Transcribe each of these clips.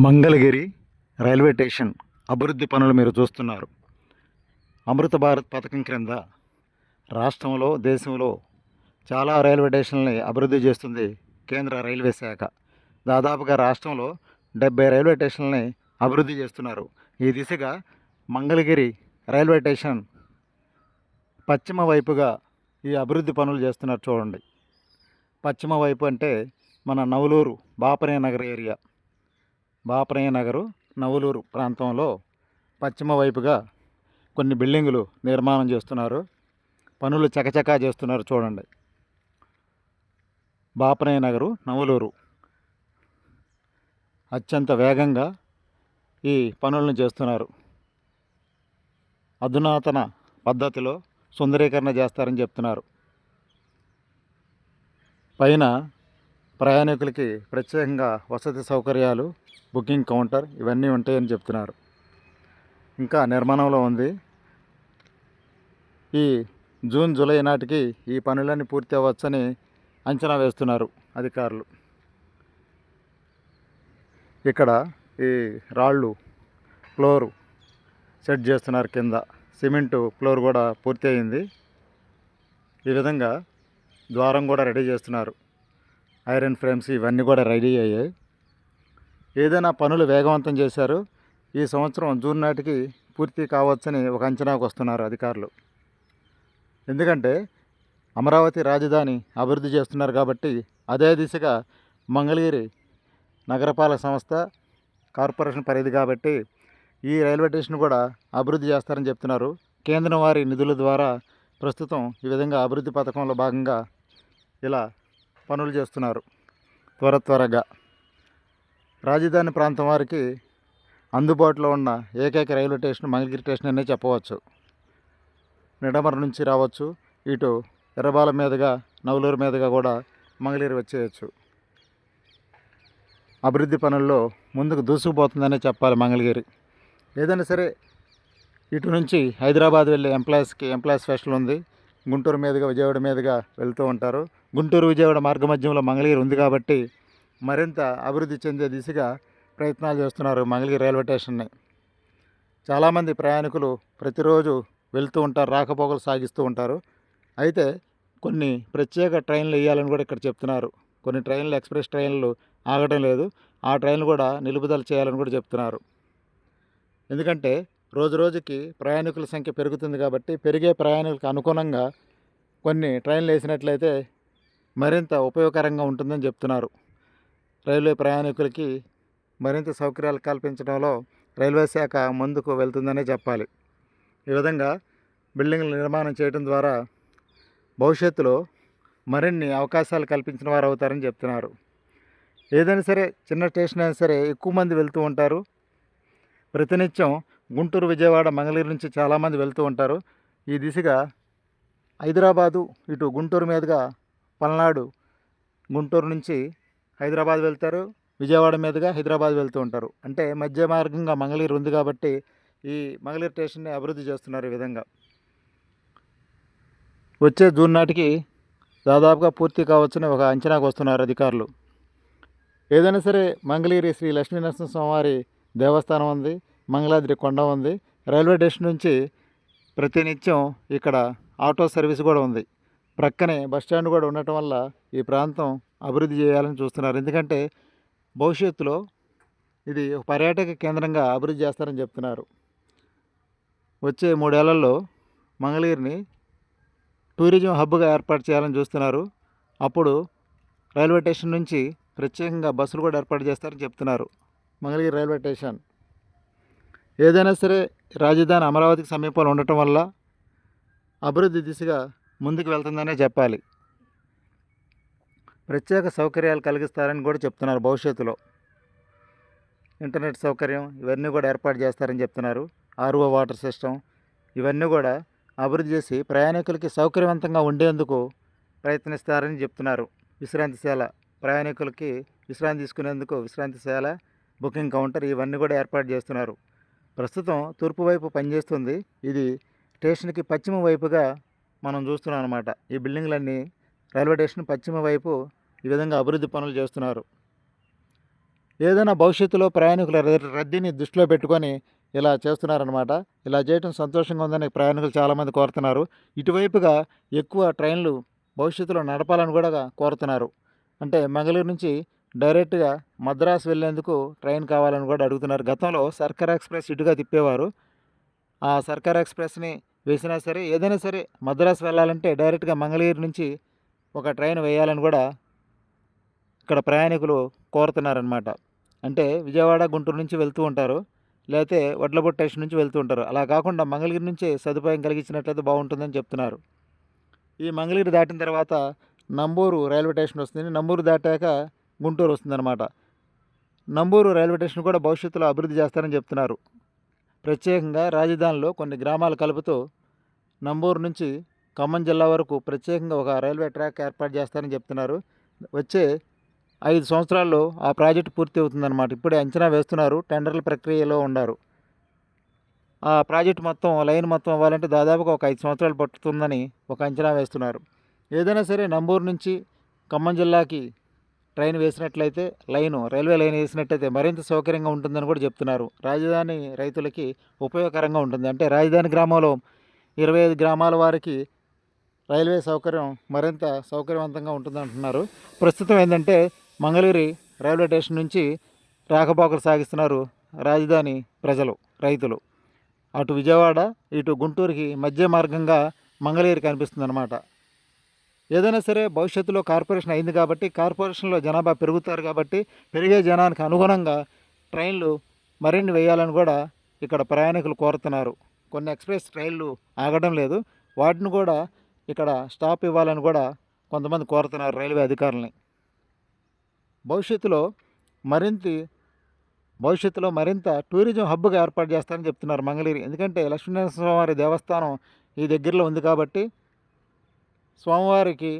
Mangalagiri railway station అభివృద్ధి పనులు మీరు చూస్తున్నారు. అమృత భారత్ పథకం క్రింద రాష్ట్రంలో దేశంలో చాలా రైల్వే స్టేషన్లని అభివృద్ధి చేస్తుంది కేంద్ర రైల్వే శాఖ. దాదాపుగా రాష్ట్రంలో డెబ్బై రైల్వే స్టేషన్లని అభివృద్ధి చేస్తున్నారు. ఈ దిశగా మంగళగిరి రైల్వే స్టేషన్ పశ్చిమ వైపుగా ఈ అభివృద్ధి పనులు చేస్తున్నారు చూడండి. పశ్చిమ వైపు అంటే మన నవలూరు బాపనే నగర్ ఏరియా. బాపనయ్య నగరు నవలూరు ప్రాంతంలో పశ్చిమ వైపుగా కొన్ని బిల్డింగులు నిర్మాణం చేస్తున్నారు. పనులు చకచకా చేస్తున్నారు చూడండి. బాపనయ్య నగరు నవలూరు. అత్యంత వేగంగా ఈ పనులను చేస్తున్నారు. అధునాతన పద్ధతిలో సుందరీకరణ చేస్తారని చెప్తున్నారు. పైన ప్రయాణికులకి ప్రత్యేకంగా వసతి సౌకర్యాలు బుకింగ్ కౌంటర్ ఇవన్నీ ఉంటాయని చెప్తున్నారు. ఇంకా నిర్మాణంలో ఉంది. ఈ జూన్ జూలై నాటికి ఈ పనులన్నీ పూర్తి అవ్వచ్చని అంచనా వేస్తున్నారు అధికారులు. ఇక్కడ ఈ రాళ్ళు ఫ్లోర్ సెట్ చేస్తున్నారు కింద. సిమెంటు ఫ్లోర్ కూడా పూర్తి అయింది. ఈ విధంగా ద్వారం కూడా రెడీ చేస్తున్నారు. ఐరన్ ఫ్రేమ్స్ ఇవన్నీ కూడా రెడీ అయ్యాయి. ఏదైనా పనులు వేగవంతం చేశారు ఈ సంవత్సరం జూన్ నాటికి పూర్తి కావచ్చని ఒక అంచనాకు వస్తున్నారు అధికారులు. ఎందుకంటే అమరావతి రాజధాని అభివృద్ధి చేస్తున్నారు కాబట్టి అదే దిశగా మంగళగిరి నగరపాలక సంస్థ కార్పొరేషన్ పరిధి కాబట్టి ఈ రైల్వే స్టేషన్ కూడా అభివృద్ధి చేస్తారని చెప్తున్నారు. కేంద్రం వారి నిధుల ద్వారా ప్రస్తుతం ఈ విధంగా అభివృద్ధి పథకంలో భాగంగా ఇలా పనులు చేస్తున్నారు. త్వర త్వరగా. రాజధాని ప్రాంతం వారికి అందుబాటులో ఉన్న ఏకైక రైల్వే స్టేషన్ మంగళగిరి స్టేషన్ అనే చెప్పవచ్చు. నిడమర నుంచి రావచ్చు. ఇటు ఎర్రబాల మీదుగా నవలూరు మీదుగా కూడా మంగళగిరి వచ్చేయచ్చు. అభివృద్ధి పనుల్లో ముందుకు దూసుకుపోతుందనే చెప్పాలి మంగళగిరి. ఏదైనా సరే ఇటు నుంచి హైదరాబాద్ వెళ్ళే ఎంప్లాయీస్కి ఎంప్లాయీస్ స్పెషల్ ఉంది. గుంటూరు మీదుగా విజయవాడ మీదుగా వెళ్తూ ఉంటారు. గుంటూరు విజయవాడ మార్గ మధ్యంలో మంగళగిరి ఉంది కాబట్టి మరింత అభివృద్ధి చెందే దిశగా ప్రయత్నాలు చేస్తున్నారు మంగళగిరి రైల్వే స్టేషన్ని. చాలామంది ప్రయాణికులు ప్రతిరోజు వెళ్తూ ఉంటారు రాకపోకలు సాగిస్తూ ఉంటారు. అయితే కొన్ని ప్రత్యేక ట్రైన్లు వేయాలని కూడా ఇక్కడ చెప్తున్నారు. కొన్ని ట్రైన్లు ఎక్స్ప్రెస్ ట్రైన్లు ఆగడం లేదు. ఆ ట్రైన్లు కూడా నిలుపుదల చేయాలని కూడా చెప్తున్నారు. ఎందుకంటే రోజు రోజుకి ప్రయాణికుల సంఖ్య పెరుగుతుంది కాబట్టి పెరిగే ప్రయాణికులకు అనుగుణంగా కొన్ని ట్రైన్లు వేసినట్లయితే మరింత ఉపయోగకరంగా ఉంటుందని చెప్తున్నారు. రైల్వే ప్రయాణికులకి మరింత సౌకర్యాలు కల్పించడంలో రైల్వే శాఖ ముందుకు వెళ్తుందనే చెప్పాలి. ఈ విధంగా బిల్డింగ్ల నిర్మాణం చేయడం ద్వారా భవిష్యత్తులో మరిన్ని అవకాశాలు కల్పించిన వారు అవుతారని చెప్తున్నారు. ఏదైనా సరే చిన్న స్టేషన్ అయినా సరే ఎక్కువ మంది వెళ్తూ ఉంటారు. ప్రతినిత్యం గుంటూరు విజయవాడ మంగళగిరి నుంచి చాలామంది వెళ్తూ ఉంటారు. ఈ దిశగా హైదరాబాదు ఇటు గుంటూరు మీదుగా పల్నాడు గుంటూరు నుంచి హైదరాబాద్ వెళ్తారు. విజయవాడ మీదుగా హైదరాబాద్ వెళ్తూ ఉంటారు. అంటే మధ్య మార్గంగా మంగళగిరి ఉంది కాబట్టి ఈ మంగళగిరి స్టేషన్ని అభివృద్ధి చేస్తున్నారు ఈ విధంగా. వచ్చే జూన్ నాటికి దాదాపుగా పూర్తి కావచ్చని ఒక అంచనాకు వస్తున్నారు అధికారులు. ఏదైనా సరే మంగళగిరి శ్రీ లక్ష్మీ నరసింహస్వామి దేవస్థానం ఉంది మంగళాద్రి కొండ ఉంది. రైల్వే స్టేషన్ నుంచి ప్రతినిత్యం ఇక్కడ ఆటో సర్వీస్ కూడా ఉంది. ప్రక్కనే బస్ స్టాండ్ కూడా ఉండటం వల్ల ఈ ప్రాంతం అభివృద్ధి చేయాలని చూస్తున్నారు. ఎందుకంటే భవిష్యత్తులో ఇది ఒక పర్యాటక కేంద్రంగా అభివృద్ధి చేస్తారని చెప్తున్నారు. వచ్చే మూడేళ్ళలో మంగళగిరిని టూరిజం హబ్గా ఏర్పాటు చేయాలని చూస్తున్నారు. అప్పుడు రైల్వే స్టేషన్ నుంచి ప్రత్యేకంగా బస్సులు కూడా ఏర్పాటు చేస్తారని చెప్తున్నారు మంగళగిరి రైల్వే స్టేషన్. ఏదైనా సరే రాజధాని అమరావతికి సమీపంలో ఉండటం వల్ల అభివృద్ధి దిశగా ముందుకు వెళ్తుందనే చెప్పాలి. ప్రత్యేక సౌకర్యాలు కలిగిస్తారని కూడా చెప్తున్నారు భవిష్యత్తులో. ఇంటర్నెట్ సౌకర్యం ఇవన్నీ కూడా ఏర్పాటు చేస్తారని చెప్తున్నారు. ఆర్ఓ వాటర్ సిస్టమ్ ఇవన్నీ కూడా అభివృద్ధి చేసి ప్రయాణికులకి సౌకర్యవంతంగా ఉండేందుకు ప్రయత్నిస్తారని చెప్తున్నారు. విశ్రాంతిశాల ప్రయాణికులకి విశ్రాంతి తీసుకునేందుకు విశ్రాంతిశాల బుకింగ్ కౌంటర్ ఇవన్నీ కూడా ఏర్పాటు చేస్తున్నారు. ప్రస్తుతం తూర్పు వైపు పనిచేస్తుంది. ఇది స్టేషన్కి పశ్చిమ వైపుగా మనం చూస్తున్నాం అనమాట ఈ బిల్డింగ్లన్నీ రైల్వే స్టేషన్ పశ్చిమ వైపు ఈ విధంగా అభివృద్ధి పనులు చేస్తున్నారు. ఏదైనా భవిష్యత్తులో ప్రయాణికుల రద్దీని దృష్టిలో పెట్టుకొని ఇలా చేస్తున్నారనమాట ఇలా చేయడం సంతోషంగా ఉందని ప్రయాణికులు చాలామంది కోరుతున్నారు. ఇటువైపుగా ఎక్కువ ట్రైన్లు భవిష్యత్తులో నడపాలని కూడా కోరుతున్నారు. అంటే మంగళూరు నుంచి డైరెక్ట్గా మద్రాసు వెళ్ళేందుకు ట్రైన్ కావాలని కూడా అడుగుతున్నారు. గతంలో సర్కార్ ఎక్స్ప్రెస్ ఇటుగా తిప్పేవారు. ఆ సర్కార్ ఎక్స్ప్రెస్ని వేసినా సరే ఏదైనా సరే మద్రాసు వెళ్ళాలంటే డైరెక్ట్గా మంగళగిరి నుంచి ఒక ట్రైన్ వేయాలని కూడా ఇక్కడ ప్రయాణికులు కోరుతున్నారనమాట అంటే విజయవాడ గుంటూరు నుంచి వెళ్తూ ఉంటారు. లేకపోతే వడ్లబొట్ట స్టేషన్ నుంచి వెళ్తూ ఉంటారు. అలా కాకుండా మంగళగిరి నుంచే సదుపాయం కలిగించినట్లయితే బాగుంటుందని చెప్తున్నారు. ఈ మంగళగిరి దాటిన తర్వాత నంబూరు రైల్వే స్టేషన్ వస్తుంది. నంబూరు దాటాక గుంటూరు వస్తుందన్నమాట. నంబూరు రైల్వే స్టేషన్ కూడా భవిష్యత్తులో అభివృద్ధి చేస్తారని చెప్తున్నారు. ప్రత్యేకంగా రాజధానిలో కొన్ని గ్రామాలు కలుపుతూ నంబూరు నుంచి ఖమ్మం జిల్లా వరకు ప్రత్యేకంగా ఒక రైల్వే ట్రాక్ ఏర్పాటు చేస్తారని చెప్తున్నారు. వచ్చే ఐదు సంవత్సరాల్లో ఆ ప్రాజెక్టు పూర్తి అవుతుందన్నమాట. ఇప్పుడే అంచనా వేస్తున్నారు టెండర్ల ప్రక్రియలో ఉన్నారు. ఆ ప్రాజెక్టు మొత్తం లైన్ మొత్తం అవ్వాలంటే దాదాపుగా ఒక ఐదు సంవత్సరాలు పట్టుతుందని ఒక అంచనా వేస్తున్నారు. ఏదైనా సరే నంబూరు నుంచి ఖమ్మం జిల్లాకి ట్రైన్ వేసినట్లయితే లైను రైల్వే లైన్ వేసినట్లయితే మరింత సౌకర్యంగా ఉంటుందని కూడా చెప్తున్నారు. రాజధాని రైతులకి ఉపయోగకరంగా ఉంటుంది. అంటే రాజధాని గ్రామంలో ఇరవై ఐదు గ్రామాల వారికి రైల్వే సౌకర్యం మరింత సౌకర్యవంతంగా ఉంటుంది అంటున్నారు ప్రస్తుతం ఏంటంటే మంగళగిరి రైల్వే స్టేషన్ నుంచి రాకపోకలు సాగిస్తున్నారు రాజధాని ప్రజలు రైతులు. అటు విజయవాడ ఇటు గుంటూరుకి మధ్య మార్గంగా మంగళగిరి కనిపిస్తుంది అనమాట ఏదైనా సరే భవిష్యత్తులో కార్పొరేషన్ అయింది కాబట్టి కార్పొరేషన్లో జనాభా పెరుగుతారు కాబట్టి పెరిగే జనానికి అనుగుణంగా ట్రైన్లు మరిన్ని వేయాలని కూడా ఇక్కడ ప్రయాణికులు కోరుతున్నారు. కొన్ని ఎక్స్ప్రెస్ ట్రైన్లు ఆగడం లేదు. వాటిని కూడా ఇక్కడ స్టాప్ ఇవ్వాలని కూడా కొంతమంది కోరుతున్నారు రైల్వే అధికారులని. భవిష్యత్తులో మరింత భవిష్యత్తులో మరింత టూరిజం హబ్గా ఏర్పాటు చేస్తారని చెప్తున్నారు మంగళగిరి. ఎందుకంటే లక్ష్మీనరసింహ స్వామివారి దేవస్థానం ఈ దగ్గరలో ఉంది కాబట్టి స్వామివారికి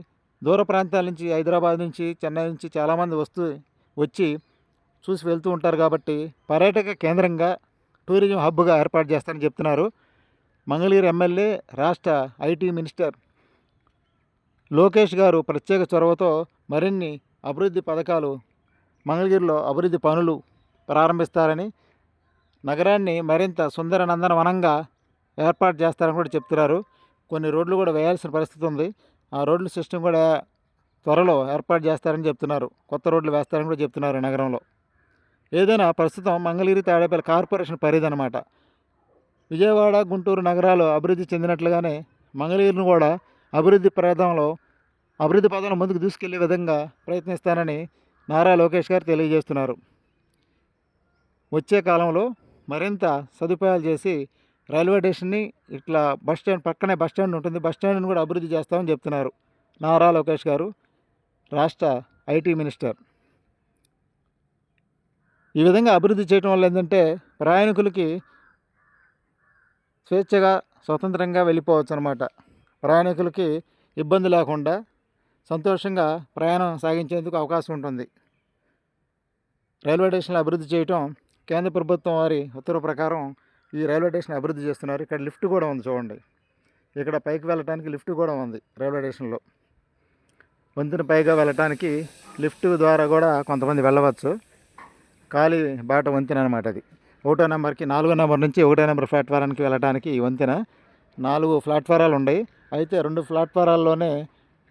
దూర ప్రాంతాల నుంచి హైదరాబాద్ నుంచి చెన్నై నుంచి చాలామంది వస్తూ వచ్చి చూసి వెళ్తూ ఉంటారు కాబట్టి పర్యాటక కేంద్రంగా టూరిజం హబ్గా ఏర్పాటు చేస్తారని చెప్తున్నారు. మంగళగిరి ఎమ్మెల్యే రాష్ట్ర ఐటీ మినిస్టర్ లోకేష్ గారు ప్రత్యేక చొరవతో మరిన్ని అభివృద్ధి పథకాలు మంగళగిరిలో అభివృద్ధి పనులు ప్రారంభిస్తారని నగరాన్ని మరింత సుందర నందనవనంగా ఏర్పాటు చేస్తారని కూడా చెప్తున్నారు. కొన్ని రోడ్లు కూడా వేయాల్సిన పరిస్థితి ఉంది. ఆ రోడ్ల సిస్టమ్ కూడా త్వరలో ఏర్పాటు చేస్తారని చెప్తున్నారు. కొత్త రోడ్లు వేస్తారని కూడా చెప్తున్నారు నగరంలో. ఏదైనా ప్రస్తుతం మంగళగిరి తాడేపల్లి కార్పొరేషన్ పరిధి అనమాట విజయవాడ గుంటూరు నగరాలు అభివృద్ధి చెందినట్లుగానే మంగళగిరిని కూడా అభివృద్ధి ప్రదంలో అభివృద్ధి పదంలో ముందుకు దూసుకెళ్ళే విధంగా ప్రయత్నిస్తానని నారా లోకేష్ గారు తెలియజేస్తున్నారు. వచ్చే కాలంలో మరింత సదుపాయాలు చేసి రైల్వే స్టేషన్ని ఇట్లా బస్ స్టాండ్ పక్కనే బస్ స్టాండ్ ఉంటుంది. బస్ స్టాండ్ని కూడా అభివృద్ధి చేస్తామని చెప్తున్నారు నారా లోకేష్ గారు రాష్ట్ర ఐటీ మినిస్టర్. ఈ విధంగా అభివృద్ధి చేయడం వల్ల ఏంటంటే ప్రయాణికులకి స్వేచ్ఛగా స్వతంత్రంగా వెళ్ళిపోవచ్చు అనమాట ప్రయాణికులకి ఇబ్బంది లేకుండా సంతోషంగా ప్రయాణం సాగించేందుకు అవకాశం ఉంటుంది. రైల్వే స్టేషన్లు అభివృద్ధి చేయటం కేంద్ర ప్రభుత్వం వారి ఉత్తర్వు ప్రకారం ఈ రైల్వే స్టేషన్ అభివృద్ధి చేస్తున్నారు. ఇక్కడ లిఫ్ట్ కూడా ఉంది చూడండి. ఇక్కడ పైకి వెళ్ళటానికి లిఫ్ట్ కూడా ఉంది రైల్వే స్టేషన్లో. వంతెన పైగా వెళ్ళటానికి లిఫ్ట్ ద్వారా కూడా కొంతమంది వెళ్ళవచ్చు. ఖాళీ బాట వంతెన అనమాట అది. ఒకటో నెంబర్కి నాలుగో నెంబర్ నుంచి ఒకటో నెంబర్ ప్లాట్ఫారానికి వెళ్ళడానికి ఈ వంతెన. నాలుగు ప్లాట్ఫారాలు ఉన్నాయి అయితే రెండు ప్లాట్ఫారాల్లోనే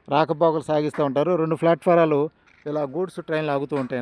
రాకపోకలు సాగిస్తూ ఉంటారు. రెండు ప్లాట్ఫారాలు ఇలా గూడ్స్ ట్రైన్లు ఆగుతూ ఉంటాయి